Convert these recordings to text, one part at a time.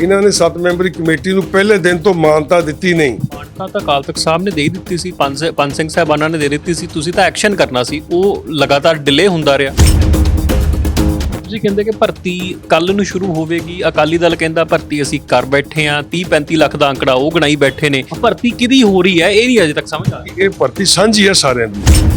ਇਹਨਾਂ ਨੇ ਸੱਤ ਮੈਂਬਰੀ ਕਮੇਟੀ ਨੂੰ ਪਹਿਲੇ ਦਿਨ ਤੋਂ ਮਾਨਤਾ ਦਿੱਤੀ ਨਹੀਂ। ਮਾਨਤਾ ਤਾਂ ਅਕਾਲ ਤਖਤ ਸਾਹਿਬ ਨੇ ਦੇ ਦਿੱਤੀ ਸੀ ਪੰਜ ਪੰਜ ਸਿੰਘ ਸਾਹਿਬਾਨਾਂ ਨੇ ਦੇ ਦਿੱਤੀ ਸੀ। ਤੁਸੀਂ ਤਾਂ ਐਕਸ਼ਨ ਕਰਨਾ ਸੀ ਉਹ ਲਗਾਤਾਰ ਡਿਲੇ ਹੁੰਦਾ ਰਿਹਾ। ਤੁਸੀਂ ਕਹਿੰਦੇ ਕਿ ਭਰਤੀ ਕੱਲ ਨੂੰ ਸ਼ੁਰੂ ਹੋਵੇਗੀ। ਅਕਾਲੀ ਦਲ ਕਹਿੰਦਾ ਭਰਤੀ ਅਸੀਂ ਕਰ ਬੈਠੇ ਆ 30 35 ਲੱਖ ਦਾ ਅੰਕੜਾ ਉਹ ਗਣਾਈ ਬੈਠੇ ਨੇ। ਭਰਤੀ ਕਿਹਦੀ ਹੋ ਰਹੀ ਹੈ ਇਹ ਨਹੀਂ ਅਜੇ ਤੱਕ ਸਮਝ ਆ ਰਹੀ। ਇਹ ਭਰਤੀ ਸਾਂਝੀ ਹੈ ਸਾਰਿਆਂ ਦੀ।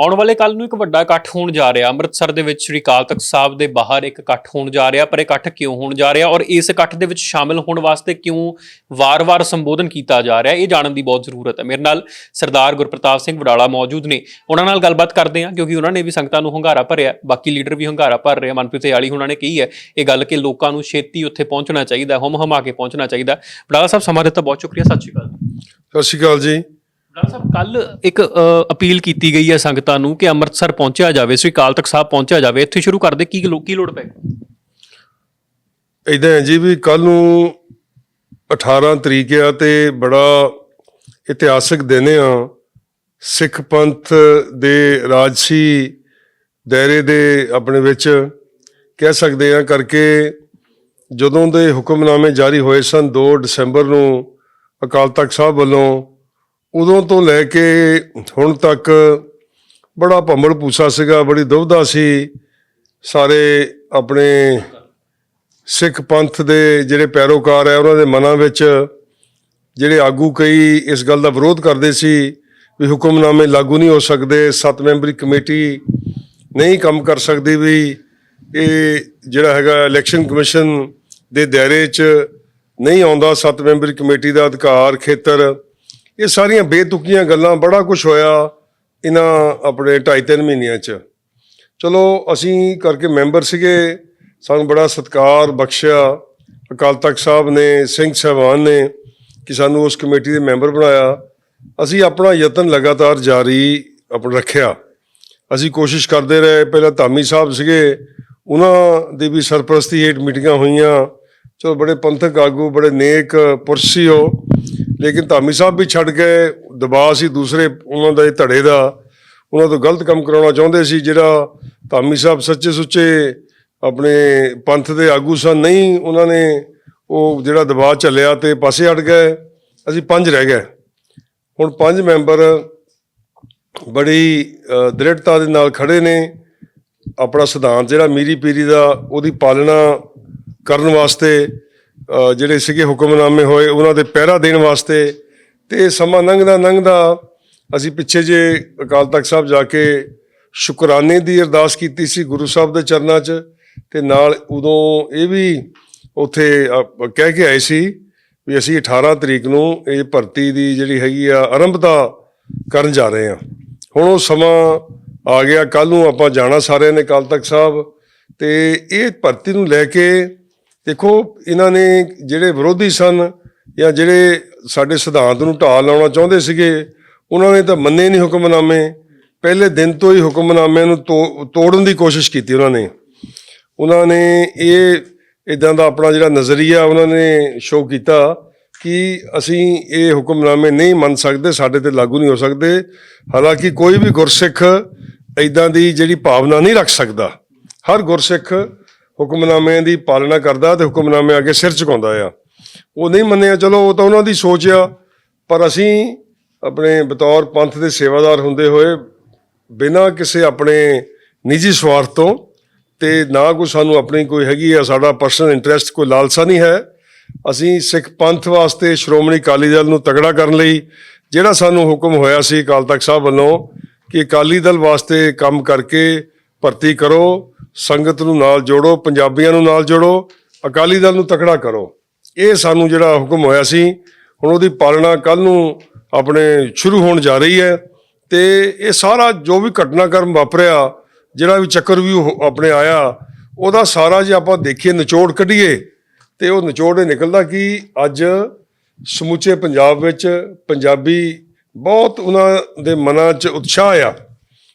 ਆਉਣ ਵਾਲੇ ਕੱਲ ਨੂੰ ਇੱਕ ਵੱਡਾ ਇਕੱਠ ਹੋਣ ਜਾ ਰਿਹਾ। ਅੰਮ੍ਰਿਤਸਰ ਦੇ ਵਿੱਚ ਸ੍ਰੀ ਅਕਾਲ ਤਖਤ ਸਾਹਿਬ ਦੇ ਬਾਹਰ ਇੱਕ ਇਕੱਠ ਹੋਣ ਜਾ ਰਿਹਾ। ਪਰ ਇਹ ਇਕੱਠ ਕਿਉਂ ਹੋਣ ਜਾ ਰਿਹਾ ਔਰ ਇਸ ਇਕੱਠ ਦੇ ਵਿੱਚ ਸ਼ਾਮਿਲ ਹੋਣ ਵਾਸਤੇ ਕਿਉਂ ਵਾਰ-ਵਾਰ ਸੰਬੋਧਨ ਕੀਤਾ ਜਾ ਰਿਹਾ, ਇਹ ਜਾਣਨ ਦੀ ਬਹੁਤ ਜ਼ਰੂਰਤ ਹੈ। ਮੇਰੇ ਨਾਲ ਸਰਦਾਰ ਗੁਰਪ੍ਰਤਾਪ ਸਿੰਘ ਵਡਾਲਾ ਮੌਜੂਦ ਨੇ। ਉਹਨਾਂ ਨਾਲ ਗੱਲਬਾਤ ਕਰਦੇ ਹਾਂ, ਕਿਉਂਕਿ ਉਹਨਾਂ ਨੇ ਵੀ ਸੰਗਤਾਂ ਨੂੰ ਹੰਗਾਰਾ ਭਰਿਆ, ਬਾਕੀ ਲੀਡਰ ਵੀ ਹੰਗਾਰਾ ਭਰ ਰਹੇ ਮਨਪ੍ਰੀਤ ਯਾਲੀ ਉਹਨਾਂ ਨੇ ਕਹੀ ਹੈ, ਇਹ ਗੱਲ ਕਿ ਲੋਕਾਂ ਨੂੰ ਛੇਤੀ ਉੱਥੇ ਪਹੁੰਚਣਾ ਚਾਹੀਦਾ ਹਮ ਹਮਾ ਕੇ ਪਹੁੰਚਣਾ ਚਾਹੀਦਾ। ਵਡਾਲਾ ਸਾਹਿਬ, ਸਮਾਂ ਦਿੱਤਾ ਬਹੁਤ ਸ਼ੁਕਰੀਆ, ਸਤਿ ਸ਼੍ਰੀ ਅਕਾਲ। ਸਤਿ ਸ਼੍ਰੀ ਅਕਾਲ ਜੀ। ਡਾਕਟਰ ਸਾਹਿਬ ਕੱਲ ਇੱਕ ਅਪੀਲ ਕੀਤੀ ਗਈ ਹੈ ਸੰਗਤਾਂ ਨੂੰ ਕਿ ਅੰਮ੍ਰਿਤਸਰ ਪਹੁੰਚਿਆ ਜਾਵੇ ਸ੍ਰੀ ਅਕਾਲ ਤਖਤ ਸਾਹਿਬ ਪਹੁੰਚਿਆ ਜਾਵੇ ਇੱਥੇ ਸ਼ੁਰੂ ਕਰਦੇ ਕੀ ਲੋ- ਕੀ ਲੋੜ ਪੈ ਇਦਾਂ ਹੈ ਜੀ ਵੀ ਕੱਲ ਨੂੰ 18 ਤਰੀਕ ਆ ਤੇ ਬੜਾ ਇਤਿਹਾਸਕ ਦਿਨ ਆ। ਸਿੱਖ ਪੰਥ ਦੇ ਰਾਜਸੀ ਦਾਇਰੇ ਦੇ ਆਪਣੇ ਵਿੱਚ ਕਹਿ ਸਕਦੇ ਆ ਕਰਕੇ ਜਦੋਂ ਦੇ ਹੁਕਮਨਾਮੇ ਜਾਰੀ ਹੋਏ ਸਨ 2 ਦਸੰਬਰ ਨੂੰ ਅਕਾਲ ਤਖਤ ਸਾਹਿਬ ਵੱਲੋਂ ਉਦੋਂ ਤੋਂ ਲੈ ਕੇ ਹੁਣ ਤੱਕ ਬੜਾ ਭੰਬਲ ਪੂਸਾ ਸੀਗਾ, ਬੜੀ ਦੁਬਧਾ ਸੀ। ਸਾਰੇ ਆਪਣੇ ਸਿੱਖ ਪੰਥ ਦੇ ਜਿਹੜੇ ਪੈਰੋਕਾਰ ਹੈ, ਉਹਨਾਂ ਦੇ ਮਨਾਂ ਵਿੱਚ ਜਿਹੜੇ ਆਗੂ ਕਈ ਇਸ ਗੱਲ ਦਾ ਵਿਰੋਧ ਕਰਦੇ ਸੀ ਵੀ ਹੁਕਮਨਾਮੇ ਲਾਗੂ ਨਹੀਂ ਹੋ ਸਕਦੇ, ਸੱਤ ਮੈਂਬਰੀ ਕਮੇਟੀ ਨਹੀਂ ਕੰਮ ਕਰ ਸਕਦੀ ਵੀ। ਇਹ ਜਿਹੜਾ ਹੈਗਾ ਇਲੈਕਸ਼ਨ ਕਮਿਸ਼ਨ ਦੇ ਦਾਇਰੇ 'ਚ ਨਹੀਂ ਆਉਂਦਾ, ਸੱਤ ਮੈਂਬਰੀ ਕਮੇਟੀ ਦਾ ਅਧਿਕਾਰ, ਖੇਤਰ ਇਹ ਸਾਰੀਆਂ ਬੇਤੁਕੀਆਂ ਗੱਲਾਂ ਬੜਾ ਕੁਝ ਹੋਇਆ ਇਹਨਾਂ ਆਪਣੇ ਢਾਈ ਤਿੰਨ ਮਹੀਨਿਆਂ 'ਚ। ਚਲੋ, ਅਸੀਂ ਕਰਕੇ ਮੈਂਬਰ ਸੀਗੇ, ਸਾਨੂੰ ਬੜਾ ਸਤਿਕਾਰ ਬਖਸ਼ਿਆ। ਅਕਾਲ ਤਖਤ ਸਾਹਿਬ ਨੇ, ਸਿੰਘ ਸਾਹਿਬਾਨ ਨੇ ਕਿ ਸਾਨੂੰ ਉਸ ਕਮੇਟੀ ਦੇ ਮੈਂਬਰ ਬਣਾਇਆ। ਅਸੀਂ ਆਪਣਾ ਯਤਨ ਲਗਾਤਾਰ ਜਾਰੀ ਆਪਣਾ ਰੱਖਿਆ। ਅਸੀਂ ਕੋਸ਼ਿਸ਼ ਕਰਦੇ ਰਹੇ। ਪਹਿਲਾਂ ਧਾਮੀ ਸਾਹਿਬ ਸੀਗੇ, ਉਹਨਾਂ ਦੀ ਵੀ ਸਰਪ੍ਰਸਤੀ ਹੇਠ ਮੀਟਿੰਗਾਂ ਹੋਈਆਂ। ਚਲੋ, ਬੜੇ ਪੰਥਕ ਆਗੂ, ਬੜੇ ਨੇਕ, ਪੁਰਸ਼ ਸੀ ਉਹ। ਲੇਕਿਨ ਧਾਮੀ ਸਾਹਿਬ ਵੀ ਛੱਡ ਗਏ ਦਬਾਅ ਸੀ ਦੂਸਰੇ, ਉਹਨਾਂ ਦਾ ਇਹ ਧੜੇ ਦਾ। ਉਹਨਾਂ ਤੋਂ ਗਲਤ ਕੰਮ ਕਰਾਉਣਾ ਚਾਹੁੰਦੇ ਸੀ, ਜਿਹੜਾ ਧਾਮੀ ਸਾਹਿਬ ਸੱਚੇ ਸੁੱਚੇ ਆਪਣੇ ਪੰਥ ਦੇ ਆਗੂ ਸਨ। ਨਹੀਂ, ਉਹਨਾਂ ਨੇ ਉਹ ਜਿਹੜਾ ਦਬਾਅ ਚੱਲਿਆ ਤੇ ਪਾਸੇ ਹਟ ਗਏ। ਅਸੀਂ ਪੰਜ ਰਹਿ ਗਏ। ਹੁਣ ਪੰਜ ਮੈਂਬਰ ਬੜੀ ਦ੍ਰਿੜਤਾ ਦੇ ਨਾਲ ਖੜੇ ਨੇ। ਆਪਣਾ ਸਿਧਾਂਤ ਜਿਹੜਾ ਮੀਰੀ ਪੀਰੀ ਦਾ, ਉਹਦੀ ਪਾਲਣਾ ਕਰਨ ਵਾਸਤੇ ਜਿਹੜੇ ਸੀਗੇ ਹੁਕਮਨਾਮੇ ਹੋਏ, ਉਹਨਾਂ ਦੇ ਪਹਿਰਾ ਦੇਣ ਵਾਸਤੇ ਤੇ ਸਮਾਂ ਲੰਘਦਾ ਲੰਘਦਾ ਅਸੀਂ ਪਿੱਛੇ ਜੇ ਅਕਾਲ ਤਖਤ ਸਾਹਿਬ ਜਾ ਕੇ ਸ਼ੁਕਰਾਨੇ ਦੀ ਅਰਦਾਸ ਕੀਤੀ ਸੀ ਗੁਰੂ ਸਾਹਿਬ ਦੇ ਚਰਨਾਂ 'ਚ ਤੇ ਨਾਲ ਉਦੋਂ ਇਹ ਵੀ ਉੱਥੇ ਕਹਿ ਕੇ ਆਏ ਸੀ ਵੀ ਅਸੀਂ 18 ਤਰੀਕ ਨੂੰ ਇਹ ਭਰਤੀ ਦੀ ਜਿਹੜੀ ਹੈਗੀ ਆ ਆਰੰਭਤਾ ਕਰਨ ਜਾ ਰਹੇ ਹਾਂ। ਹੁਣ ਉਹ ਸਮਾਂ ਆ ਗਿਆ ਕੱਲ ਨੂੰ ਆਪਾਂ ਜਾਣਾ ਸਾਰਿਆਂ ਨੇ ਅਕਾਲ ਤਖਤ ਸਾਹਿਬ ਤੇ ਇਹ ਭਰਤੀ ਨੂੰ ਲੈ ਕੇ ਦੇਖੋ, ਇਹਨਾਂ ਨੇ ਜਿਹੜੇ ਵਿਰੋਧੀ ਸਨ ਜਾਂ ਜਿਹੜੇ ਸਾਡੇ ਸਿਧਾਂਤ ਨੂੰ ਢਾਹ ਲਾਉਣਾ ਚਾਹੁੰਦੇ ਸੀਗੇ, ਉਹਨਾਂ ਨੇ ਤਾਂ ਮੰਨੇ ਨਹੀਂ ਹੁਕਮਨਾਮੇ। ਪਹਿਲੇ ਦਿਨ ਤੋਂ ਹੀ ਹੁਕਮਨਾਮਿਆਂ ਨੂੰ ਤੋ- ਤੋੜਨ ਦੀ ਕੋਸ਼ਿਸ਼ ਕੀਤੀ ਉਹਨਾਂ ਨੇ। ਉਹਨਾਂ ਨੇ ਇਹ ਇਦਾਂ ਦਾ ਆਪਣਾ ਜਿਹੜਾ ਨਜ਼ਰੀਆ ਉਹਨਾਂ ਨੇ ਸ਼ੋਅ ਕੀਤਾ ਕਿ ਅਸੀਂ ਇਹ ਹੁਕਮਨਾਮੇ ਨਹੀਂ ਮੰਨ ਸਕਦੇ, ਸਾਡੇ ਤੇ ਲਾਗੂ ਨਹੀਂ ਹੋ ਸਕਦੇ। ਹਾਲਾਂਕਿ ਕੋਈ ਵੀ ਗੁਰਸਿੱਖ ਇਦਾਂ ਦੀ ਜਿਹੜੀ ਭਾਵਨਾ ਨਹੀਂ ਰੱਖ ਸਕਦਾ। ਹਰ ਗੁਰਸਿੱਖ ਹੁਕਮਨਾਮਿਆਂ ਦੀ ਪਾਲਣਾ ਕਰਦਾ ਤੇ ਹੁਕਮਨਾਮੇ ਅੱਗੇ ਸਿਰ ਝੁਕਾਉਂਦਾ ਆ। ਉਹ ਨਹੀਂ ਮੰਨਿਆ, ਚਲੋ ਉਹ ਤਾਂ ਉਹਨਾਂ ਦੀ ਸੋਚ ਆ, ਪਰ ਅਸੀਂ ਆਪਣੇ ਬਤੌਰ ਪੰਥ ਦੇ ਸੇਵਾਦਾਰ ਹੁੰਦੇ ਹੋਏ ਬਿਨਾਂ ਕਿਸੇ ਆਪਣੇ ਨਿੱਜੀ ਸਵਾਰਥ ਤੋਂ ਤੇ ਨਾ ਕੋਈ ਸਾਨੂੰ ਆਪਣੀ ਕੋਈ ਹੈਗੀ ਆ, ਸਾਡਾ ਪਰਸਨਲ ਇੰਟਰਸਟ ਕੋਈ ਲਾਲਸਾ ਨਹੀਂ ਹੈ। ਅਸੀਂ ਸਿੱਖ ਪੰਥ ਵਾਸਤੇ ਸ਼੍ਰੋਮਣੀ ਅਕਾਲੀ ਦਲ ਨੂੰ ਤਗੜਾ ਕਰਨ ਲਈ ਜਿਹੜਾ ਸਾਨੂੰ ਹੁਕਮ ਹੋਇਆ ਸੀ ਅਕਾਲ ਤਖਤ ਸਾਹਿਬ ਵੱਲੋਂ ਕਿ ਅਕਾਲੀ ਦਲ ਵਾਸਤੇ ਕੰਮ ਕਰਕੇ ਭਰਤੀ ਕਰੋ ਸੰਗਤ ਨੂੰ ਨਾਲ ਜੋੜੋ, ਪੰਜਾਬੀਆਂ ਨੂੰ ਨਾਲ ਜੋੜੋ, ਅਕਾਲੀ ਦਲ ਨੂੰ ਤਕੜਾ ਕਰੋ। ਇਹ ਸਾਨੂੰ ਜਿਹੜਾ ਹੁਕਮ ਹੋਇਆ ਸੀ, ਹੁਣ ਉਹਦੀ ਪਾਲਣਾ ਕੱਲ ਨੂੰ ਆਪਣੇ ਸ਼ੁਰੂ ਹੋਣ ਜਾ ਰਹੀ ਹੈ ਤੇ ਇਹ ਸਾਰਾ ਜੋ ਵੀ ਘਟਨਾਕ੍ਰਮ ਵਾਪਰਿਆ, ਜਿਹੜਾ ਵੀ ਚੱਕਰ ਵੀ ਆਪਣੇ ਆਇਆ, ਉਹਦਾ ਸਾਰਾ ਜੇ ਆਪਾਂ ਦੇਖੀਏ, ਨਿਚੋੜ ਕੱਢੀਏ ਤੇ ਉਹ ਨਿਚੋੜ ਇਹ ਨਿਕਲਦਾ ਕਿ ਅੱਜ ਸਮੁੱਚੇ ਪੰਜਾਬ ਵਿੱਚ ਪੰਜਾਬੀ ਬਹੁਤ ਉਹਨਾਂ ਦੇ ਮਨਾਂ 'ਚ ਉਤਸ਼ਾਹ ਆ।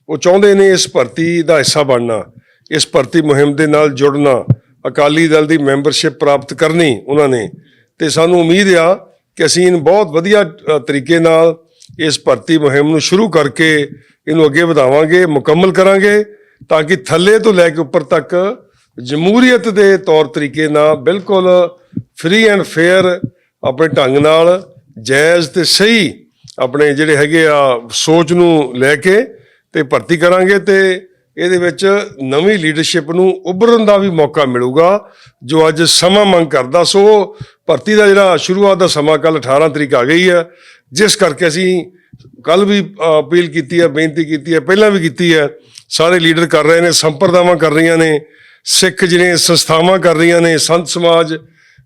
ਉਹ ਚਾਹੁੰਦੇ ਨੇ ਇਸ ਭਰਤੀ ਦਾ ਹਿੱਸਾ ਬਣਨਾ। ਇਸ ਭਰਤੀ ਮੁਹਿੰਮ ਦੇ ਨਾਲ ਜੁੜਨਾ ਅਕਾਲੀ ਦਲ ਦੀ ਮੈਂਬਰਸ਼ਿਪ ਪ੍ਰਾਪਤ ਕਰਨੀ ਉਹਨਾਂ ਨੇ। ਤੇ ਸਾਨੂੰ ਉਮੀਦ ਆ ਕਿ ਅਸੀਂ ਇਹਨੂੰ ਬਹੁਤ ਵਧੀਆ ਤਰੀਕੇ ਨਾਲ ਇਸ ਭਰਤੀ ਮੁਹਿੰਮ ਨੂੰ ਸ਼ੁਰੂ ਕਰਕੇ ਇਹਨੂੰ ਅੱਗੇ ਵਧਾਵਾਂਗੇ, ਮੁਕੰਮਲ ਕਰਾਂਗੇ ਤਾਂ ਕਿ ਥੱਲੇ ਤੋਂ ਲੈ ਕੇ ਉੱਪਰ ਤੱਕ ਜਮਹੂਰੀਅਤ ਦੇ ਤੌਰ ਤਰੀਕੇ ਨਾਲ ਬਿਲਕੁਲ ਫ੍ਰੀ ਐਂਡ ਫੇਅਰ ਆਪਣੇ ਢੰਗ ਨਾਲ, ਜਾਇਜ਼ ਤੇ ਸਹੀ ਆਪਣੇ ਜਿਹੜੇ ਹੈਗੇ ਆ ਸੋਚ ਨੂੰ ਲੈ ਕੇ ਤੇ ਭਰਤੀ ਕਰਾਂਗੇ ਤੇ ਇਹਦੇ ਵਿੱਚ ਨਵੀਂ ਲੀਡਰਸ਼ਿਪ ਨੂੰ ਉੱਭਰਨ ਦਾ ਵੀ ਮੌਕਾ ਮਿਲੂਗਾ, ਜੋ ਅੱਜ ਸਮਾਂ ਮੰਗ ਕਰਦਾ। ਸੋ ਭਰਤੀ ਦਾ ਜਿਹੜਾ ਸ਼ੁਰੂਆਤ ਦਾ ਸਮਾਂ ਕੱਲ 18 ਤਰੀਕ ਆ ਗਈ ਹੈ, ਜਿਸ ਕਰਕੇ ਅਸੀਂ ਕੱਲ ਵੀ ਅਪੀਲ ਕੀਤੀ ਹੈ, ਬੇਨਤੀ ਕੀਤੀ ਹੈ, ਪਹਿਲਾਂ ਵੀ ਕੀਤੀ ਹੈ। ਸਾਰੇ ਲੀਡਰ ਕਰ ਰਹੇ ਨੇ, ਸੰਪਰਦਾਵਾਂ ਕਰ ਰਹੀਆਂ ਨੇ, ਸਿੱਖ ਜਿਹੜੇ ਸੰਸਥਾਵਾਂ ਕਰ ਰਹੀਆਂ ਨੇ, ਸੰਤ ਸਮਾਜ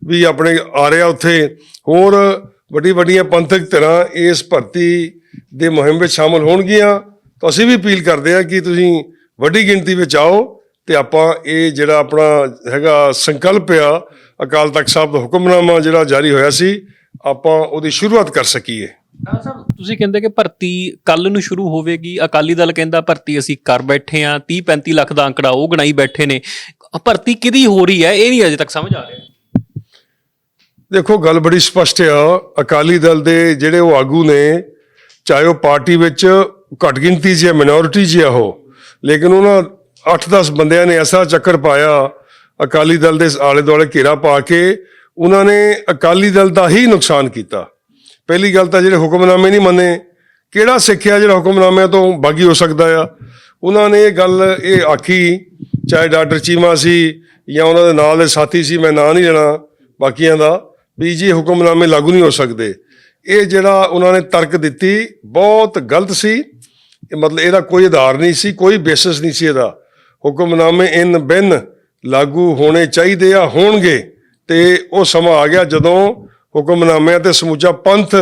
ਵੀ ਆਪਣੇ ਆ ਰਿਹਾ ਉੱਥੇ। ਹੋਰ ਵੱਡੀ ਵੱਡੀਆਂ ਪੰਥਕ ਧਿਰਾਂ ਇਸ ਭਰਤੀ ਦੇ ਮੁਹਿੰਮ ਵਿੱਚ ਸ਼ਾਮਲ ਹੋਣਗੀਆਂ। ਤਾਂ ਅਸੀਂ ਵੀ ਅਪੀਲ ਕਰਦੇ ਹਾਂ ਕਿ ਤੁਸੀਂ ਵੱਡੀ ਗਿਣਤੀ ਵਿੱਚ ਆਓ ਤੇ ਆਪਾਂ ਇਹ ਜਿਹੜਾ ਆਪਣਾ ਹੈਗਾ ਸੰਕਲਪ ਆ ਅਕਾਲ ਤਖਤ ਸਾਹਿਬ ਦਾ ਹੁਕਮਨਾਮਾ ਜਿਹੜਾ ਜਾਰੀ ਹੋਇਆ ਸੀ ਆਪਾਂ ਉਹਦੀ ਸ਼ੁਰੂਆਤ ਕਰ ਸਕੀਏ। ਸਾਹਿਬ ਤੁਸੀਂ ਕਹਿੰਦੇ ਕਿ ਭਰਤੀ ਕੱਲ ਨੂੰ ਸ਼ੁਰੂ ਹੋਵੇਗੀ ਅਕਾਲੀ ਦਲ ਕਹਿੰਦਾ ਭਰਤੀ ਅਸੀਂ ਕਰ ਬੈਠੇ ਆ 30 35 ਲੱਖ ਦਾ ਅੰਕੜਾ ਉਹ ਗਣਾਈ ਬੈਠੇ ਨੇ। ਭਰਤੀ ਕਿਹਦੀ ਹੋ ਰਹੀ ਹੈ ਇਹ ਨਹੀਂ ਅਜੇ ਤੱਕ ਸਮਝ ਆ ਰਿਹਾ। ਦੇਖੋ ਗੱਲ ਬੜੀ ਸਪਸ਼ਟ ਆ ਅਕਾਲੀ ਦਲ ਦੇ ਜਿਹੜੇ ਉਹ ਆਗੂ ਨੇ ਚਾਹੇ ਉਹ ਪਾਰਟੀ ਵਿੱਚ ਘੱਟ ਗਿਣਤੀ 'ਚ ਜਾਂ ਮਿਨੋਰਿਟੀ 'ਚ ਆ ਉਹ ਲੇਕਿਨ ਉਹਨਾਂ 8-10 ਬੰਦਿਆਂ ਨੇ ਐਸਾ ਚੱਕਰ ਪਾਇਆ, ਅਕਾਲੀ ਦਲ ਦੇ ਆਲੇ ਦੁਆਲੇ ਘੇਰਾ ਪਾ ਕੇ ਉਹਨਾਂ ਨੇ ਅਕਾਲੀ ਦਲ ਦਾ ਹੀ ਨੁਕਸਾਨ ਕੀਤਾ। ਪਹਿਲੀ ਗੱਲ ਤਾਂ ਜਿਹੜੇ ਹੁਕਮਨਾਮੇ ਨਹੀਂ ਮੰਨੇ, ਕਿਹੜਾ ਸਿੱਖਿਆ ਜਿਹੜਾ ਹੁਕਮਨਾਮਿਆਂ ਤੋਂ ਬਾਗੀ ਹੋ ਸਕਦਾ ਆ? ਉਹਨਾਂ ਨੇ ਇਹ ਗੱਲ ਇਹ ਆਖੀ, ਚਾਹੇ ਡਾਕਟਰ ਚੀਮਾ ਸੀ ਜਾਂ ਉਹਨਾਂ ਦੇ ਨਾਲ ਦੇ ਸਾਥੀ ਸੀ, ਮੈਂ ਨਾਂ ਨਹੀਂ ਲੈਣਾ ਬਾਕੀਆਂ ਦਾ, ਵੀ ਜੀ ਹੁਕਮਨਾਮੇ ਲਾਗੂ ਨਹੀਂ ਹੋ ਸਕਦੇ। ਇਹ ਜਿਹੜਾ ਉਹਨਾਂ ਨੇ ਤਰਕ ਦਿੱਤੀ, ਬਹੁਤ ਗਲਤ ਸੀ। ਇਹ ਮਤਲਬ ਇਹਦਾ ਕੋਈ ਆਧਾਰ ਨਹੀਂ ਸੀ, ਕੋਈ ਬੇਸਿਸ ਨਹੀਂ ਸੀ ਇਹਦਾ। ਹੁਕਮਨਾਮੇ ਇਨ ਬਿਨ ਲਾਗੂ ਹੋਣੇ ਚਾਹੀਦੇ ਆ, ਹੋਣਗੇ। ਤੇ ਉਹ ਸਮਾਂ ਆ ਗਿਆ ਜਦੋਂ ਹੁਕਮਨਾਮਿਆਂ ਤੇ ਸਮੁੱਚਾ ਪੰਥ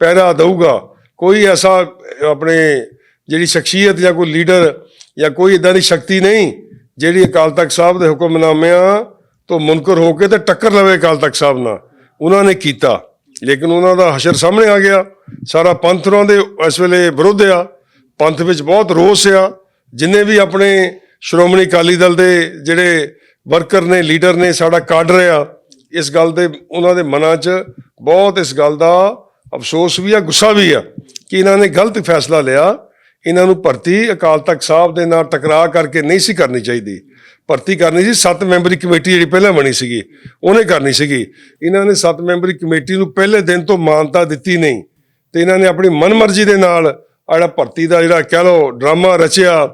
ਪਹਿਰਾ ਦਊਗਾ। ਕੋਈ ਐਸਾ ਆਪਣੇ ਜਿਹੜੀ ਸ਼ਖਸੀਅਤ ਜਾਂ ਕੋਈ ਲੀਡਰ ਜਾਂ ਕੋਈ ਇਦਾਂ ਦੀ ਸ਼ਕਤੀ ਨਹੀਂ, ਜਿਹੜੀ ਅਕਾਲ ਤਖਤ ਸਾਹਿਬ ਦੇ ਹੁਕਮਨਾਮਿਆਂ ਤੋਂ ਮੁਨਕਰ ਹੋ ਕੇ ਤੇ ਟੱਕਰ ਲਵੇ ਅਕਾਲ ਤਖਤ ਸਾਹਿਬ ਨਾਲ। ਉਹਨਾਂ ਨੇ ਕੀਤਾ। ਲੇਕਿਨ ਉਹਨਾਂ ਦਾ ਹਸ਼ਰ ਸਾਹਮਣੇ ਆ ਗਿਆ। ਸਾਰਾ ਪੰਥ ਉਹਨਾਂ ਦੇ ਇਸ ਵੇਲੇ ਵਿਰੁੱਧ ਆ। ਪੰਥ ਵਿੱਚ ਬਹੁਤ ਰੋਸ ਆ। ਜਿੰਨੇ ਵੀ ਆਪਣੇ ਸ਼੍ਰੋਮਣੀ ਅਕਾਲੀ ਦਲ ਦੇ ਜਿਹੜੇ ਵਰਕਰ ਨੇ, ਲੀਡਰ ਨੇ, ਸਾਡਾ ਕਾਡਰ ਆ, ਇਸ ਗੱਲ ਦੇ, ਉਹਨਾਂ ਦੇ ਮਨਾਂ 'ਚ ਬਹੁਤ ਇਸ ਗੱਲ ਦਾ ਅਫਸੋਸ ਵੀ ਆ, ਗੁੱਸਾ ਵੀ ਆ ਕਿ ਇਹਨਾਂ ਨੇ ਗਲਤ ਫੈਸਲਾ ਲਿਆ। ਇਹਨਾਂ ਨੂੰ ਭਰਤੀ ਅਕਾਲ ਤਖਤ ਸਾਹਿਬ ਦੇ ਨਾਲ ਟਕਰਾਅ ਕਰਕੇ ਨਹੀਂ ਸੀ ਕਰਨੀ ਚਾਹੀਦੀ। ਭਰਤੀ ਕਰਨੀ ਸੀ, ਸੱਤ ਮੈਂਬਰੀ ਕਮੇਟੀ ਜਿਹੜੀ ਪਹਿਲਾਂ ਬਣੀ ਸੀਗੀ, ਉਹਨੇ ਕਰਨੀ ਸੀਗੀ। ਇਹਨਾਂ ਨੇ ਸੱਤ ਮੈਂਬਰੀ ਕਮੇਟੀ ਨੂੰ ਪਹਿਲੇ ਦਿਨ ਤੋਂ ਮਾਨਤਾ ਦਿੱਤੀ ਨਹੀਂ। ਤੇ ਇਹਨਾਂ ਨੇ ਆਪਣੀ ਮਨਮਰਜ਼ੀ ਦੇ ਨਾਲ ਆਹ ਜਿਹੜਾ ਭਰਤੀ ਦਾ ਜਿਹੜਾ ਕਹਿ ਲਓ ਡਰਾਮਾ ਰਚਿਆ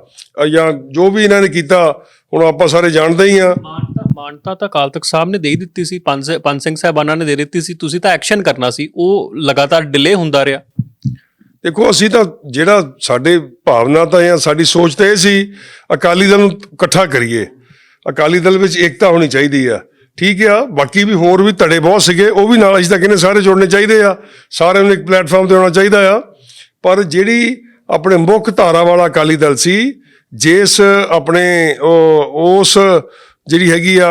ਜਾਂ ਜੋ ਵੀ ਇਹਨਾਂ ਨੇ ਕੀਤਾ ਹੁਣ ਆਪਾਂ ਸਾਰੇ ਜਾਣਦੇ ਹੀ ਆ ਮਾਨਤਾ ਤਾਂ ਅਕਾਲ ਤਖਤ ਸਾਹਿਬ ਨੇ ਦੇ ਦਿੱਤੀ ਸੀ ਪੰਜ ਪੰਜ ਸਿੰਘ ਸਾਹਿਬਾਨਾਂ ਨੇ ਦੇ ਦਿੱਤੀ ਸੀ ਤੁਸੀਂ ਤਾਂ ਐਕਸ਼ਨ ਕਰਨਾ ਸੀ ਉਹ ਲਗਾਤਾਰ ਡਿਲੇ ਹੁੰਦਾ ਰਿਹਾ। ਦੇਖੋ ਅਸੀਂ ਤਾਂ ਜਿਹੜਾ ਸਾਡੇ ਭਾਵਨਾ ਤਾਂ ਜਾਂ ਸਾਡੀ ਸੋਚ ਤਾਂ ਇਹ ਸੀ ਅਕਾਲੀ ਦਲ ਨੂੰ ਇਕੱਠਾ ਕਰੀਏ। ਅਕਾਲੀ ਦਲ ਵਿੱਚ ਏਕਤਾ ਹੋਣੀ ਚਾਹੀਦੀ ਆ। ਠੀਕ ਆ ਬਾਕੀ ਵੀ ਹੋਰ ਵੀ ਧੜੇ ਬਹੁਤ ਸੀਗੇ ਉਹ ਵੀ ਨਾਲ ਅਸੀਂ ਤਾਂ ਕਹਿੰਦੇ ਸਾਰੇ ਜੁੜਨੇ ਚਾਹੀਦੇ ਆ। ਸਾਰਿਆਂ ਨੂੰ ਇੱਕ ਪਲੇਟਫਾਰਮ ਤੇ ਹੋਣਾ ਚਾਹੀਦਾ ਆ। ਪਰ ਜਿਹੜੀ ਆਪਣੇ ਮੁੱਖ ਧਾਰਾ ਵਾਲਾ ਅਕਾਲੀ ਦਲ ਸੀ, ਜਿਸ ਆਪਣੇ ਉਹ- ਉਸ ਜਿਹੜੀ ਹੈਗੀ ਆ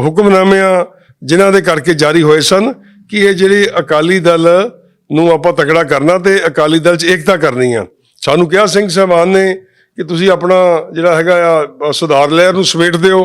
ਹੁਕਮਨਾਮਿਆਂ ਜਿਨ੍ਹਾਂ ਦੇ ਕਰਕੇ ਜਾਰੀ ਹੋਏ ਸਨ ਕਿ ਇਹ ਜਿਹੜੇ ਅਕਾਲੀ ਦਲ ਨੂੰ ਆਪਾਂ ਤਕੜਾ ਕਰਨਾ ਤੇ ਅਕਾਲੀ ਦਲ 'ਚ ਏਕਤਾ ਕਰਨੀ ਆ। ਸਾਨੂੰ ਕਿਹਾ ਸਿੰਘ ਸਾਹਿਬਾਨ ਨੇ ਕਿ ਤੁਸੀਂ ਆਪਣਾ ਜਿਹੜਾ ਹੈਗਾ ਆ ਸੁਧਾਰ ਲਹਿਰ ਨੂੰ ਸਮੇਟ ਦਿਓ।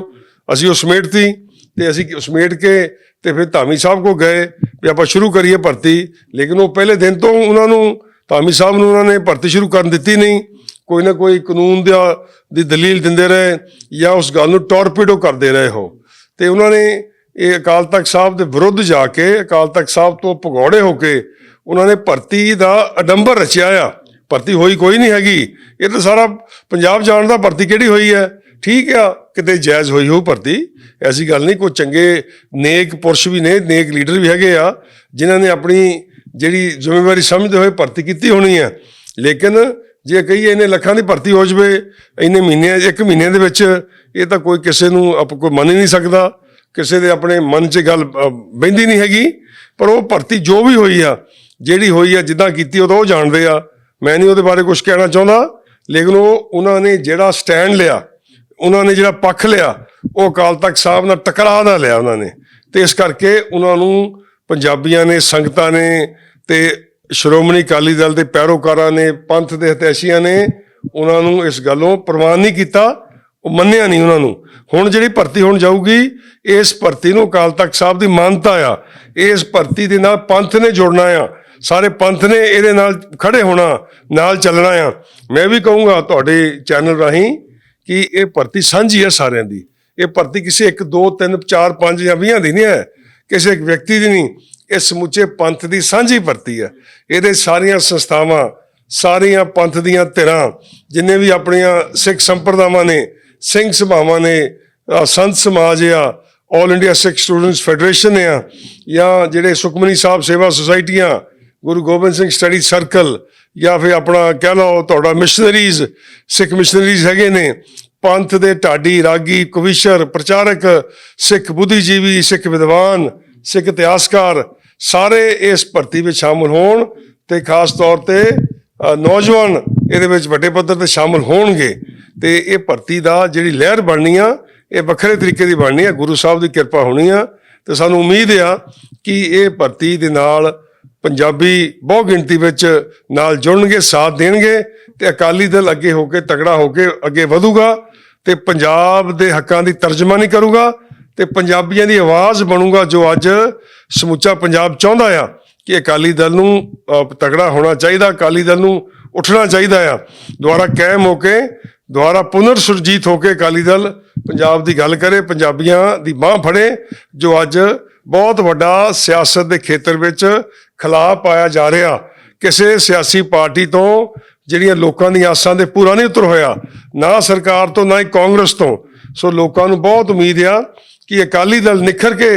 ਅਸੀਂ ਉਹ ਸਮੇਟਤੀ ਤੇ ਅਸੀਂ ਸਮੇਟ ਕੇ ਤੇ ਫਿਰ ਧਾਮੀ ਸਾਹਿਬ ਕੋ ਗਏ ਵੀ ਆਪਾਂ ਸ਼ੁਰੂ ਕਰੀਏ ਭਰਤੀ। ਲੇਕਿਨ ਉਹ ਪਹਿਲੇ ਦਿਨ ਤੋਂ ਉਹਨਾਂ ਨੂੰ ਧਾਮੀ ਸਾਹਿਬ ਨੂੰ ਉਹਨਾਂ ਨੇ ਭਰਤੀ ਸ਼ੁਰੂ ਕਰਨ ਦਿੱਤੀ ਨਹੀਂ। ਕੋਈ ਨਾ ਕੋਈ ਕਾਨੂੰਨ ਦਾ ਦੀ ਦਲੀਲ ਦਿੰਦੇ ਰਹੇ ਜਾਂ ਉਸ ਗੱਲ ਨੂੰ ਟੋਰਪੀਡੋ ਕਰਦੇ ਰਹੇ ਹੋ ਤੇ ਉਹਨਾਂ ਨੇ ਇਹ ਅਕਾਲ ਤਖਤ ਸਾਹਿਬ ਦੇ ਵਿਰੁੱਧ ਜਾ ਕੇ, ਅਕਾਲ ਤਖਤ ਸਾਹਿਬ ਤੋਂ ਭਗੌੜੇ ਹੋ ਕੇ ਉਹਨਾਂ ਨੇ ਭਰਤੀ ਦਾ ਅਡੰਬਰ ਰਚਿਆ ਆ। ਭਰਤੀ ਹੋਈ ਕੋਈ ਨਹੀਂ ਹੈਗੀ। ਇਹ ਤਾਂ ਸਾਰਾ ਪੰਜਾਬ ਜਾਣ ਦਾ ਭਰਤੀ ਕਿਹੜੀ ਹੋਈ ਹੈ। ਠੀਕ ਆ, ਕਿਤੇ ਜਾਇਜ਼ ਹੋਈ ਹੋ ਭਰਤੀ। ਐਸੀ ਗੱਲ ਨਹੀਂ, ਕੋਈ ਚੰਗੇ ਨੇਕ ਪੁਰਸ਼ ਵੀ ਨੇ, ਨੇਕ ਲੀਡਰ ਵੀ ਹੈਗੇ ਆ, ਜਿਨ੍ਹਾਂ ਨੇ ਆਪਣੀ ਜਿਹੜੀ ਜ਼ਿੰਮੇਵਾਰੀ ਸਮਝਦੇ ਹੋਏ ਭਰਤੀ ਕੀਤੀ ਹੋਣੀ ਹੈ ਲੇਕਿਨ ਜੇ ਕਹੀਏ ਇਹਨੇ ਲੱਖਾਂ ਦੀ ਭਰਤੀ ਹੋ ਜਵੇ ਇੰਨੇ ਮਹੀਨਿਆਂ ਇੱਕ ਮਹੀਨੇ ਦੇ ਵਿੱਚ ਇਹ ਤਾਂ ਕੋਈ ਕਿਸੇ ਨੂੰ ਆਪ ਕੋਈ ਮੰਨ ਹੀ ਨਹੀਂ ਸਕਦਾ। ਕਿਸੇ ਦੇ ਆਪਣੇ ਮਨ 'ਚ ਗੱਲ ਅ, ਬਹਿੰਦੀ ਨਹੀਂ ਹੈਗੀ। ਪਰ ਉਹ ਭਰਤੀ ਜੋ ਵੀ ਹੋਈ ਆ ਜਿਹੜੀ ਹੋਈ ਆ ਜਿੱਦਾਂ ਕੀਤੀ ਉਹ ਤਾਂ ਉਹ ਜਾਣਦੇ ਆ। ਮੈਂ ਨਹੀਂ ਉਹਦੇ ਬਾਰੇ ਕੁਝ ਕਹਿਣਾ ਚਾਹੁੰਦਾ। ਲੇਕਿਨ ਉਹ ਉਹਨਾਂ ਨੇ ਜਿਹੜਾ ਸਟੈਂਡ ਲਿਆ ਉਹਨਾਂ ਨੇ ਜਿਹੜਾ ਪੱਖ ਲਿਆ ਉਹ ਅਕਾਲ ਤਖਤ ਸਾਹਿਬ ਨਾਲ ਟਕਰਾਅ ਦਾ ਲਿਆ ਉਹਨਾਂ ਨੇ। ਤੇ ਇਸ ਕਰਕੇ ਉਹਨਾਂ ਨੂੰ ਪੰਜਾਬੀਆਂ ਨੇ ਸੰਗਤਾਂ ਨੇ ਤੇ ਸ਼੍ਰੋਮਣੀ ਅਕਾਲੀ ਦਲ ਦੇ ਪੈਰੋਕਾਰਾਂ ਨੇ, ਪੰਥ ਦੇ ਹਤੈਸ਼ੀਆਂ ਨੇ ਉਹਨਾਂ ਨੂੰ ਇਸ ਗੱਲੋਂ ਪ੍ਰਵਾਨ ਨਹੀਂ ਕੀਤਾ, ਉਹ ਮੰਨਿਆ ਨਹੀਂ ਉਹਨਾਂ ਨੂੰ। ਹੁਣ ਜਿਹੜੀ ਭਰਤੀ ਹੋਣ ਜਾਊਗੀ, ਇਸ ਭਰਤੀ ਨੂੰ ਅਕਾਲ ਤਖਤ ਸਾਹਿਬ ਦੀ ਮਾਨਤਾ ਆ। ਇਸ ਭਰਤੀ ਦੇ ਨਾਲ ਪੰਥ ਨੇ ਜੁੜਨਾ ਆ। ਸਾਰੇ ਪੰਥ ਨੇ ਇਹਦੇ ਨਾਲ ਖੜੇ ਹੋਣਾ, ਨਾਲ ਚੱਲਣਾ ਆ। ਮੈਂ ਵੀ ਕਹੂੰਗਾ ਤੁਹਾਡੇ ਚੈਨਲ ਰਾਹੀਂ ਕਿ ਇਹ ਭਰਤੀ ਸਾਂਝੀ ਹੈ ਸਾਰਿਆਂ ਦੀ। ਇਹ ਭਰਤੀ ਕਿਸੇ 1 2 3 4 5 ਜਾਂ 20 ਦੀ ਨਹੀਂ ਹੈ। ਕਿਸੇ ਇੱਕ ਵਿਅਕਤੀ ਦੀ ਨਹੀਂ। ਇਹ ਸਮੁੱਚੇ ਪੰਥ ਦੀ ਸਾਂਝੀ ਭਰਤੀ ਹੈ। ਇਹਦੇ ਸਾਰੀਆਂ ਸੰਸਥਾਵਾਂ, ਸਾਰੀਆਂ ਪੰਥ ਦੀਆਂ ਧਿਰਾਂ, ਜਿੰਨੇ ਵੀ ਆਪਣੀਆਂ ਸਿੱਖ ਸੰਪਰਦਾਵਾਂ ਨੇ, ਸਿੰਘ ਸਭਾਵਾਂ ਨੇ ਸੰਤ ਸਮਾਜ ਆ all India Sikh students federation ਆ, ਜਾਂ ਜਿਹੜੇ ਸੁਖਮਨੀ ਸਾਹਿਬ ਸੇਵਾ ਸੁਸਾਇਟੀਆਂ, ਗੁਰੂ ਗੋਬਿੰਦ ਸਿੰਘ ਸਟੱਡੀ ਸਰਕਲ, ਜਾਂ ਫਿਰ ਆਪਣਾ ਕਹਿ ਲਓ ਤੁਹਾਡਾ ਮਿਸ਼ਨਰੀਜ਼ ਸਿੱਖ ਮਿਸ਼ਨਰੀਜ਼ ਹੈਗੇ ਨੇ, ਪੰਥ ਦੇ ਢਾਡੀ, ਰਾਗੀ, ਕਵਿਸ਼ਰ, ਪ੍ਰਚਾਰਕ, ਸਿੱਖ ਬੁੱਧੀਜੀਵੀ, ਸਿੱਖ ਵਿਦਵਾਨ, ਸਿੱਖ ਇਤਿਹਾਸਕਾਰ ਸਾਰੇ ਇਸ ਭਰਤੀ ਵਿੱਚ ਸ਼ਾਮਲ ਹੋਣ ਤੇ ਖਾਸ ਤੌਰ ਤੇ ਨੌਜਵਾਨ ਇਹਦੇ ਵਿੱਚ ਵੱਡੇ ਪੱਧਰ ਤੇ ਸ਼ਾਮਲ ਹੋਣਗੇ। ਤੇ ਇਹ ਭਰਤੀ ਦਾ ਜਿਹੜੀ ਲਹਿਰ ਬਣਨੀ ਆ, ਇਹ ਵੱਖਰੇ ਤਰੀਕੇ ਦੀ ਬਣਨੀ ਆ। ਗੁਰੂ ਸਾਹਿਬ ਦੀ ਕਿਰਪਾ ਹੋਣੀ ਆ। ਤੇ ਸਾਨੂੰ ਉਮੀਦ ਆ ਕਿ ਇਹ ਭਰਤੀ ਦੇ ਨਾਲ ਪੰਜਾਬੀ ਬਹੁ ਗਿਣਤੀ ਵਿੱਚ ਨਾਲ ਜੁੜਨਗੇ, ਸਾਥ ਦੇਣਗੇ ਤੇ ਅਕਾਲੀ ਦਲ ਅੱਗੇ ਹੋ ਕੇ ਤਗੜਾ ਹੋ ਕੇ ਅੱਗੇ ਵਧੂਗਾ ਤੇ ਪੰਜਾਬ ਦੇ ਹੱਕਾਂ ਦੀ ਤਰਜਮਾਨੀ ਕਰੂਗਾ। ਤੇ ਪੰਜਾਬੀਆਂ ਦੀ ਆਵਾਜ਼ ਬਣੂਗਾ ਜੋ ਅੱਜ ਸਮੁੱਚਾ ਪੰਜਾਬ ਚਾਹੁੰਦਾ ਆ ਕਿ ਅਕਾਲੀ ਦਲ ਨੂੰ ਅਹ, ਤਗੜਾ ਹੋਣਾ ਚਾਹੀਦਾ ਅਕਾਲੀ ਦਲ ਨੂੰ ਉੱਠਣਾ ਚਾਹੀਦਾ ਆ। ਦੁਆਰਾ ਕਾਇਮ ਹੋ ਕੇ ਦੁਆਰਾ ਪੁਨਰ ਸੁਰਜੀਤ ਹੋ ਕੇ ਅਕਾਲੀ ਦਲ ਪੰਜਾਬ ਦੀ ਗੱਲ ਕਰੇ ਪੰਜਾਬੀਆਂ ਦੀ ਬਾਹ ਫੜੇ ਜੋ ਅੱਜ ਬਹੁਤ ਵੱਡਾ ਸਿਆਸਤ ਦੇ ਖੇਤਰ ਵਿੱਚ ਖਿਲਾਫ ਪਾਇਆ ਜਾ ਰਿਹਾ। ਕਿਸੇ ਸਿਆਸੀ ਪਾਰਟੀ ਤੋਂ ਜਿਹੜੀਆਂ ਲੋਕਾਂ ਦੀਆਂ ਆਸਾਂ ਦੇ ਪੂਰਾ ਨਹੀਂ ਉਤਰ ਹੋਇਆ ਨਾ ਸਰਕਾਰ ਤੋਂ ਨਾ ਹੀ ਕਾਂਗਰਸ ਤੋਂ। ਸੋ ਲੋਕਾਂ ਨੂੰ ਬਹੁਤ ਉਮੀਦ ਆ ਕਿ ਅਕਾਲੀ ਦਲ ਨਿਖਰ ਕੇ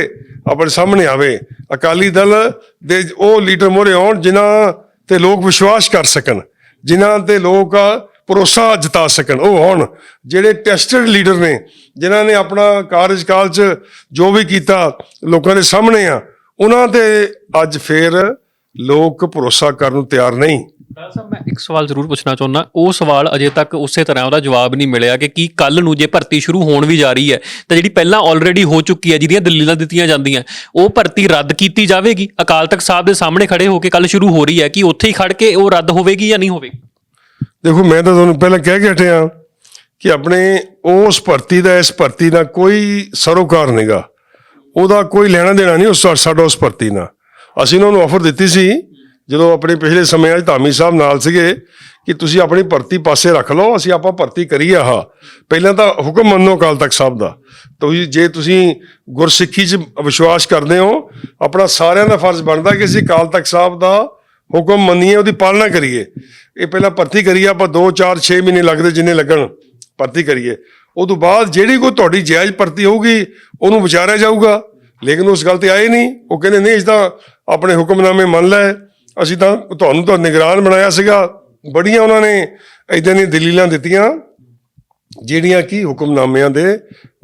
ਆਪਣੇ ਸਾਹਮਣੇ ਆਵੇ। ਅਕਾਲੀ ਦਲ ਦੇ ਉਹ ਲੀਡਰ ਮੋਰੇ ਆਉਣ, ਜਿਨ੍ਹਾਂ ਤੇ ਲੋਕ ਵਿਸ਼ਵਾਸ ਕਰ ਸਕਣ, ਜਿਨ੍ਹਾਂ ਤੇ ਲੋਕ ਭਰੋਸਾ ਜਤਾ ਸਕਣ, ਉਹ ਹੋਣ, ਜਿਹੜੇ ਟੈਸਟਡ ਲੀਡਰ ਨੇ, ਜਿਨ੍ਹਾਂ ਨੇ ਆਪਣਾ ਕਾਰਜਕਾਲ 'ਚ ਜੋ ਵੀ ਕੀਤਾ ਲੋਕਾਂ ਦੇ ਸਾਹਮਣੇ ਆ, ਉਹਨਾਂ ਤੇ ਅੱਜ ਫੇਰ ਲੋਕ ਭਰੋਸਾ ਕਰਨ ਨੂੰ ਤਿਆਰ ਨਹੀਂ। ਡਾਕਟਰ ਸਾਹਿਬ, ਮੈਂ ਇੱਕ ਸਵਾਲ ਜ਼ਰੂਰ ਪੁੱਛਣਾ ਚਾਹੁੰਦਾ। ਉਹ ਸਵਾਲ ਅਜੇ ਤੱਕ ਉਸੇ ਤਰ੍ਹਾਂ ਉਹਦਾ ਜਵਾਬ ਨਹੀਂ ਮਿਲਿਆ ਕਿ ਕੀ ਕੱਲ ਨੂੰ ਜੇ ਭਰਤੀ ਸ਼ੁਰੂ ਹੋਣ ਵੀ ਜਾ ਰਹੀ ਹੈ, ਤਾਂ ਜਿਹੜੀ ਪਹਿਲਾਂ ਆਲਰੇਡੀ ਹੋ ਚੁੱਕੀ ਹੈ, ਜਿਹਦੀਆਂ ਦਲੀਲਾਂ ਦਿੱਤੀਆਂ ਜਾਂਦੀਆਂ, ਉਹ ਭਰਤੀ ਰੱਦ ਕੀਤੀ ਜਾਵੇਗੀ? ਅਕਾਲ ਤਖਤ ਸਾਹਿਬ ਦੇ ਸਾਹਮਣੇ ਖੜੇ ਹੋ ਕੇ ਕੱਲ ਸ਼ੁਰੂ ਹੋ ਰਹੀ ਹੈ, ਕਿ ਉੱਥੇ ਹੀ ਖੜ ਕੇ ਉਹ ਰੱਦ ਹੋਵੇਗੀ ਜਾਂ ਨਹੀਂ ਹੋਵੇਗੀ? ਦੇਖੋ, ਮੈਂ ਤਾਂ ਤੁਹਾਨੂੰ ਪਹਿਲਾਂ ਕਹਿ ਕੇ ਹਟਿਆ ਕਿ ਆਪਣੇ ਉਸ ਭਰਤੀ ਦਾ, ਇਸ ਭਰਤੀ ਦਾ ਕੋਈ ਸਰੋਕਾਰ ਨਹੀਂਗਾ ਉਹਦਾ ਕੋਈ ਲੈਣਾ ਦੇਣਾ ਨਹੀਂ ਉਸ ਸਾਡਾ ਉਸ ਭਰਤੀ ਨਾਲ। ਅਸੀਂ ਉਹਨਾਂ ਨੂੰ ਆਫਰ ਦਿੱਤੀ ਸੀ ਜਦੋਂ ਆਪਣੇ ਪਿਛਲੇ ਸਮਿਆਂ 'ਚ ਧਾਮੀ ਸਾਹਿਬ ਨਾਲ ਸੀਗੇ ਕਿ ਤੁਸੀਂ ਆਪਣੀ ਭਰਤੀ ਪਾਸੇ ਰੱਖ ਲਓ, ਅਸੀਂ ਆਪਾਂ ਭਰਤੀ ਕਰੀ ਆਹ। ਪਹਿਲਾਂ ਤਾਂ ਹੁਕਮ ਮੰਨੋ ਅਕਾਲ ਤਖਤ ਸਾਹਿਬ ਦਾ। ਤੁਸੀਂ, ਜੇ ਤੁਸੀਂ ਗੁਰਸਿੱਖੀ 'ਚ ਵਿਸ਼ਵਾਸ ਕਰਦੇ ਹੋ, ਆਪਣਾ ਸਾਰਿਆਂ ਦਾ ਫਰਜ਼ ਬਣਦਾ ਕਿ ਅਸੀਂ ਅਕਾਲ ਤਖਤ ਸਾਹਿਬ ਦਾ ਹੁਕਮ ਮੰਨੀਏ, ਉਹਦੀ ਪਾਲਣਾ ਕਰੀਏ। ਇਹ ਪਹਿਲਾਂ ਭਰਤੀ ਕਰੀਏ, ਆਪਾਂ 2 4 6 ਮਹੀਨੇ ਲੱਗਦੇ ਜਿੰਨੇ ਲੱਗਣ, ਭਰਤੀ ਕਰੀਏ। ਉਹ ਤੋਂ ਬਾਅਦ ਜਿਹੜੀ ਕੋਈ ਤੁਹਾਡੀ ਜਾਇਜ਼ ਭਰਤੀ ਹੋਊਗੀ, ਉਹਨੂੰ ਵਿਚਾਰਿਆ ਜਾਊਗਾ। ਲੇਕਿਨ ਉਸ ਗੱਲ ਤੇ ਆਏ ਨਹੀਂ। ਉਹ ਕਹਿੰਦੇ, ਨਹੀਂ ਇਸ ਤਾਂ ਆਪਣੇ ਹੁਕਮਨਾਮੇ ਮੰਨ ਲੈ ਅਸੀਂ ਤਾਂ ਤੁਹਾਨੂੰ ਤਾਂ ਨਿਗਰਾਨ ਬਣਾਇਆ ਸੀਗਾ। ਬੜੀਆਂ ਉਹਨਾਂ ਨੇ ਇਦਾਂ ਦੀਆਂ ਦਲੀਲਾਂ ਦਿੱਤੀਆਂ, ਜਿਹੜੀਆਂ ਕਿ ਹੁਕਮਨਾਮਿਆਂ ਦੇ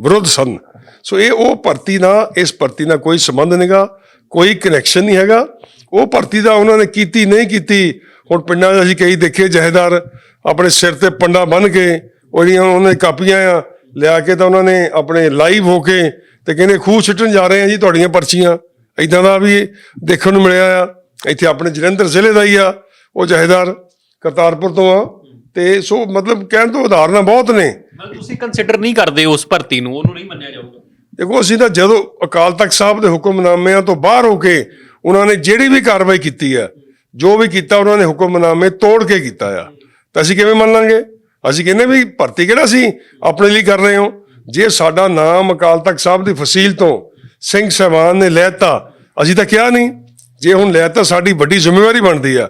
ਵਿਰੁੱਧ ਸਨ। ਸੋ ਇਹ ਉਹ ਭਰਤੀ ਨਾਲ, ਇਸ ਭਰਤੀ ਨਾਲ ਕੋਈ ਸੰਬੰਧ ਨਹੀਂਗਾ ਕੋਈ ਕਨੈਕਸ਼ਨ ਨਹੀਂ ਹੈਗਾ। ਉਹ ਭਰਤੀ ਦਾ ਉਹਨਾਂ ਨੇ ਕੀਤੀ, ਨਹੀਂ ਕੀਤੀ, ਹੁਣ ਪਿੰਡਾਂ 'ਚ ਅਸੀਂ ਕਈ ਦੇਖੇ, ਜਹੇਦਾਰ ਆਪਣੇ ਸਿਰ ਤੇ ਪੰਡਾ ਬੰਨ ਕੇ ਉਹਦੀਆਂ ਉਹਨਾਂ ਨੇ ਕਾਪੀਆਂ ਆ ਲਿਆ ਕੇ ਤਾਂ ਉਹਨਾਂ ਨੇ ਆਪਣੇ ਲਾਈਵ ਹੋ ਕੇ ਤੇ ਕਹਿੰਦੇ ਖੂਹ ਛਿੱਟਣ ਜਾ ਰਹੇ ਆ ਜੀ ਤੁਹਾਡੀਆਂ ਪਰਚੀਆਂ। ਇਦਾਂ ਦਾ ਵੀ ਦੇਖਣ ਨੂੰ ਮਿਲਿਆ ਆ। ਇੱਥੇ ਆਪਣੇ ਜਲੰਧਰ ਜ਼ਿਲ੍ਹੇ ਦਾ ਹੀ ਆ ਉਹ ਜਹੇਦਾਰ ਕਰਤਾਰਪੁਰ ਤੋਂ ਆ। ਤੇ ਸੋ ਮਤਲਬ ਕਹਿਣ ਤੋਂ ਉਦਾਹਰਨਾਂ ਬਹੁਤ ਨੇ। ਮਤਲਬ ਤੁਸੀਂ ਕੰਸੀਡਰ ਨਹੀਂ ਕਰਦੇ ਉਸ ਭਰਤੀ ਨੂੰ ਉਹਨੂੰ ਨਹੀਂ ਮੰਨਿਆ ਜਾਊਗਾ। ਦੇਖੋ ਅਸੀਂ ਤਾਂ ਜਦੋਂ ਅਕਾਲ ਤਖਤ ਸਾਹਿਬ ਦੇ ਹੁਕਮਨਾਮਿਆਂ ਤੋਂ ਬਾਹਰ ਹੋ ਕੇ ਉਹਨਾਂ ਨੇ ਜਿਹੜੀ ਵੀ ਕਾਰਵਾਈ ਕੀਤੀ ਹੈ ਜੋ ਵੀ ਕੀਤਾ ਉਹਨਾਂ ਨੇ ਹੁਕਮਨਾਮੇ ਤੋੜ ਕੇ ਕੀਤਾ ਆ। ਤਾਂ ਅਸੀਂ ਕਿਵੇਂ ਮੰਨ ਲਾਂਗੇ? ਅਸੀਂ ਕਹਿੰਦੇ ਵੀ ਭਰਤੀ ਕਿਹੜਾ ਸੀ? ਆਪਣੇ ਲਈ ਕਰ ਰਹੇ ਹੋ। ਜੇ ਸਾਡਾ ਨਾਮ ਅਕਾਲ ਤਖਤ ਸਾਹਿਬ ਦੀ ਫਸੀਲ ਤੋਂ ਸਿੰਘ ਸਾਹਿਬਾਨ ਨੇ ਲੈਤਾ ਅਸੀਂ ਤਾਂ ਕਿਹਾ ਨਹੀਂ। ਜੇ ਹੁਣ ਲੈਤਾ ਸਾਡੀ ਵੱਡੀ ਜ਼ਿੰਮੇਵਾਰੀ ਬਣਦੀ ਆ।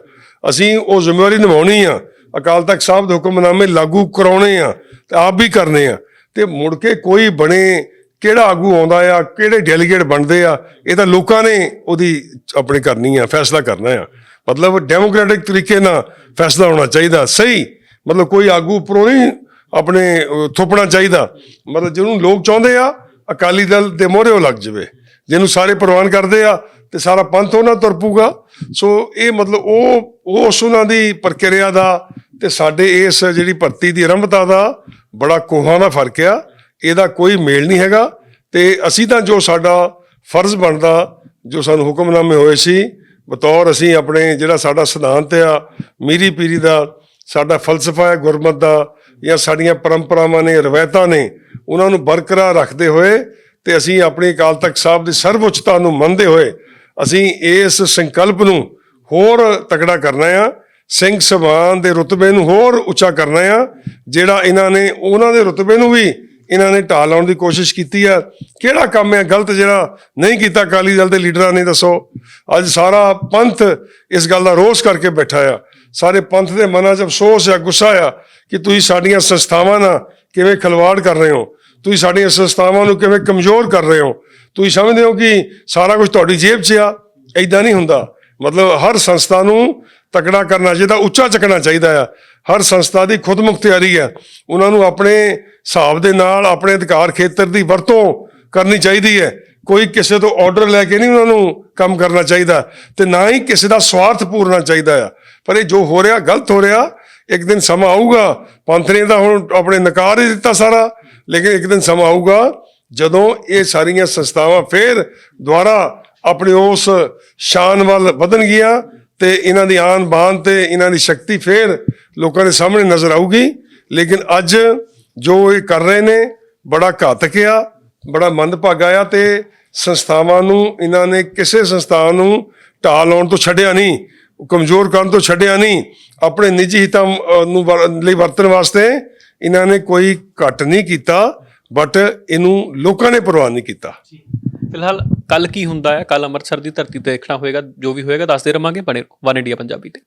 ਅਸੀਂ ਉਹ ਜ਼ਿੰਮੇਵਾਰੀ ਨਿਭਾਉਣੀ ਆ। ਅਕਾਲ ਤਖਤ ਸਾਹਿਬ ਦੇ ਹੁਕਮਨਾਮੇ ਲਾਗੂ ਕਰਾਉਣੇ ਆ ਤੇ ਆਪ ਵੀ ਕਰਨੇ ਆ। ਤੇ ਮੁੜ ਕੇ ਕੋਈ ਬਣੇ ਕਿਹੜਾ ਆਗੂ ਆਉਂਦਾ ਆ ਕਿਹੜੇ ਡੈਲੀਗੇਟ ਬਣਦੇ ਆ ਇਹ ਤਾਂ ਲੋਕਾਂ ਨੇ ਉਹਦੀ ਆਪਣੇ ਕਰਨੀ ਆ ਫੈਸਲਾ ਕਰਨਾ ਆ। ਮਤਲਬ ਡੈਮੋਕ੍ਰੈਟਿਕ ਤਰੀਕੇ ਨਾਲ ਫੈਸਲਾ ਹੋਣਾ ਚਾਹੀਦਾ ਸਹੀ। ਮਤਲਬ ਕੋਈ ਆਗੂ ਉੱਪਰੋਂ ਨਹੀਂ ਆਪਣੇ ਅਹ, ਥੋਪਣਾ ਚਾਹੀਦਾ। ਮਤਲਬ ਜਿਹਨੂੰ ਲੋਕ ਚਾਹੁੰਦੇ ਆ ਅਕਾਲੀ ਦਲ ਦੇ ਮੋਹਰੇ ਉਹ ਲੱਗ ਜਾਵੇ। ਜਿਹਨੂੰ ਸਾਰੇ ਪ੍ਰਵਾਨ ਕਰਦੇ ਆ ਤੇ ਸਾਰਾ ਪੰਥ ਉਹਨਾਂ ਤੁਰ ਪਊਗਾ ਸੋ ਇਹ ਮਤਲਬ ਉਹ ਉਸ ਉਹਨਾਂ ਦੀ ਪ੍ਰਕਿਰਿਆ ਦਾ ਤੇ ਸਾਡੇ ਇਸ ਜਿਹੜੀ ਭਰਤੀ ਦੀ ਆਰੰਭਤਾ ਦਾ ਬੜਾ ਕੋਹਾਂ ਦਾ ਫ਼ਰਕ ਆ। ਇਹਦਾ ਕੋਈ ਮੇਲ ਨਹੀਂ ਹੈਗਾ। ਤੇ ਅਸੀਂ ਤਾਂ ਜੋ ਸਾਡਾ ਫਰਜ਼ ਬਣਦਾ, ਜੋ ਸਾਨੂੰ ਹੁਕਮਨਾਮੇ ਹੋਏ ਸੀ, ਬਤੌਰ ਅਸੀਂ ਆਪਣੇ ਜਿਹੜਾ ਸਾਡਾ ਸਿਧਾਂਤ ਆ ਮੀਰੀ ਪੀਰੀ ਦਾ, ਸਾਡਾ ਫਲਸਫਾ ਹੈ, ਗੁਰਮਤ ਦਾ, ਜਾਂ ਸਾਡੀਆਂ ਪਰੰਪਰਾਵਾਂ ਨੇ, ਰਵਾਇਤਾਂ ਨੇ, ਉਹਨਾਂ ਨੂੰ ਬਰਕਰਾਰ ਰੱਖਦੇ ਹੋਏ ਤੇ ਅਸੀਂ ਆਪਣੀ ਅਕਾਲ ਤਖਤ ਸਾਹਿਬ ਦੀ ਸਰਵਉੱਚਤਾ ਨੂੰ ਮੰਨਦੇ ਹੋਏ ਅਸੀਂ ਇਸ ਸੰਕਲਪ ਨੂੰ ਹੋਰ ਤਕੜਾ ਕਰਨਾ ਆ, ਸਿੰਘ ਸਭਾਨ ਦੇ ਰੁਤਬੇ ਨੂੰ ਹੋਰ ਉੱਚਾ ਕਰਨਾ ਆ, ਜਿਹੜਾ ਇਹਨਾਂ ਨੇ, ਉਹਨਾਂ ਦੇ ਰੁਤਬੇ ਨੂੰ ਵੀ ਇਹਨਾਂ ਨੇ ਢਾਹ ਲਾਉਣ ਦੀ ਕੋਸ਼ਿਸ਼ ਕੀਤੀ ਆ। ਕਿਹੜਾ ਕੰਮ ਹੈ ਗਲਤ ਜਿਹੜਾ ਨਹੀਂ ਕੀਤਾ, ਅਕਾਲੀ ਦਲ ਦੇ ਲੀਡਰਾਂ ਨੇ, ਦੱਸੋ। ਅੱਜ ਸਾਰਾ ਪੰਥ ਇਸ ਗੱਲ ਦਾ ਰੋਸ ਕਰਕੇ ਬੈਠਾ ਆ। ਸਾਰੇ ਪੰਥ ਦੇ ਮਨਾਂ 'ਚ ਅਫਸੋਸ ਆ ਗੁੱਸਾ ਆ ਕਿ ਤੁਸੀਂ ਸਾਡੀਆਂ ਸੰਸਥਾਵਾਂ ਨਾਲ ਕਿਵੇਂ ਖਲਵਾੜ ਕਰ ਰਹੇ ਹੋ? ਤੁਸੀਂ ਸਾਡੀਆਂ ਸੰਸਥਾਵਾਂ ਨੂੰ ਕਿਵੇਂ ਕਮਜ਼ੋਰ ਕਰ ਰਹੇ ਹੋ? ਤੁਸੀਂ ਸਮਝਦੇ ਹੋ ਕਿ ਸਾਰਾ ਕੁਝ ਤੁਹਾਡੀ ਜੇਬ 'ਚ ਆ ਐਦਾਂ ਨਹੀਂ ਹੁੰਦਾ। ਮਤਲਬ ਹਰ ਸੰਸਥਾ ਨੂੰ ਤਕੜਾ ਕਰਨਾ ਚਾਹੀਦਾ, ਉੱਚਾ ਚੱਕਣਾ ਚਾਹੀਦਾ ਆ। ਹਰ ਸੰਸਥਾ ਦੀ ਖੁਦ ਮੁਖਤਿਆਰੀ ਆ। ਉਹਨਾਂ ਨੂੰ ਆਪਣੇ ਹਿਸਾਬ ਦੇ ਨਾਲ, ਆਪਣੇ ਅਧਿਕਾਰ ਖੇਤਰ ਦੀ ਵਰਤੋਂ ਕਰਨੀ ਚਾਹੀਦੀ ਹੈ। ਕੋਈ ਕਿਸੇ ਤੋਂ ਆਰਡਰ ਲੈ ਕੇ ਨਹੀਂ ਉਹਨਾਂ ਨੂੰ ਕੰਮ ਕਰਨਾ ਚਾਹੀਦਾ ਤੇ ਨਾ ਹੀ ਕਿਸੇ ਦਾ ਸਵਾਰਥ ਪੂਰਨਾ ਚਾਹੀਦਾ ਆ। ਪਰ ਇਹ ਜੋ ਹੋ ਰਿਹਾ, ਗਲਤ ਹੋ ਰਿਹਾ, ਇੱਕ ਦਿਨ ਸਮਾਂ ਆਊਗਾ। ਪੰਥ ਨੇ ਤਾਂ ਹੁਣ ਆਪਣੇ ਨਕਾਰ ਹੀ ਦਿੱਤਾ ਸਾਰਾ, ਲੇਕਿਨ ਇੱਕ ਦਿਨ ਸਮਾਂ ਆਊਗਾ। ਜਦੋਂ ਇਹ ਸਾਰੀਆਂ ਸੰਸਥਾਵਾਂ ਫੇਰ ਦੁਬਾਰਾ ਆਪਣੇ ਉਸ ਸ਼ਾਨ ਵੱਲ ਵਧਣਗੀਆਂ ਤੇ ਇਹਨਾਂ ਦੀ ਆਨ ਬਾਨ ਤੇ ਇਹਨਾਂ ਦੀ ਸ਼ਕਤੀ ਫੇਰ ਲੋਕਾਂ ਦੇ ਸਾਹਮਣੇ ਨਜ਼ਰ ਆਊਗੀ। ਲੇਕਿਨ ਅੱਜ ਜੋ ਇਹ ਕਰ ਰਹੇ ਨੇ, ਬੜਾ ਘਾਤਕ ਆ, ਬੜਾ ਮੰਦਭਾਗਾ ਆ ਤੇ ਸੰਸਥਾਵਾਂ ਨੂੰ, ਇਹਨਾਂ ਨੇ ਕਿਸੇ ਸੰਸਥਾ ਨੂੰ ਢਾਹ ਲਾਉਣ ਤੋਂ ਛੱਡਿਆ ਨਹੀਂ, ਕਮਜ਼ੋਰ ਕਰਨ ਤੋਂ ਛੱਡਿਆ ਨਹੀਂ। ਆਪਣੇ ਨਿੱਜੀ ਹਿੱਤਾਂ ਨੂੰ ਵਰ- ਲਈ ਵਰਤਣ ਵਾਸਤੇ ਇਹਨਾਂ ਨੇ ਕੋਈ ਘੱਟ ਨਹੀਂ ਕੀਤਾ। ਬਟ ਇਹਨੂੰ ਲੋਕਾਂ ਨੇ ਪ੍ਰਵਾਨ ਨਹੀਂ ਕੀਤਾ। ਫਿਲਹਾਲ ਕੱਲ ਕੀ ਹੁੰਦਾ ਹੈ? ਕੱਲ ਅੰਮ੍ਰਿਤਸਰ ਦੀ ਧਰਤੀ ਤੇ ਦੇਖਣਾ ਹੋਏਗਾ, ਜੋ ਵੀ ਹੋਏਗਾ, ਦੱਸਦੇ ਰਵਾਂਗੇ ਬਣੇ ਵਨ ਇੰਡੀਆ ਪੰਜਾਬੀ ਤੇ।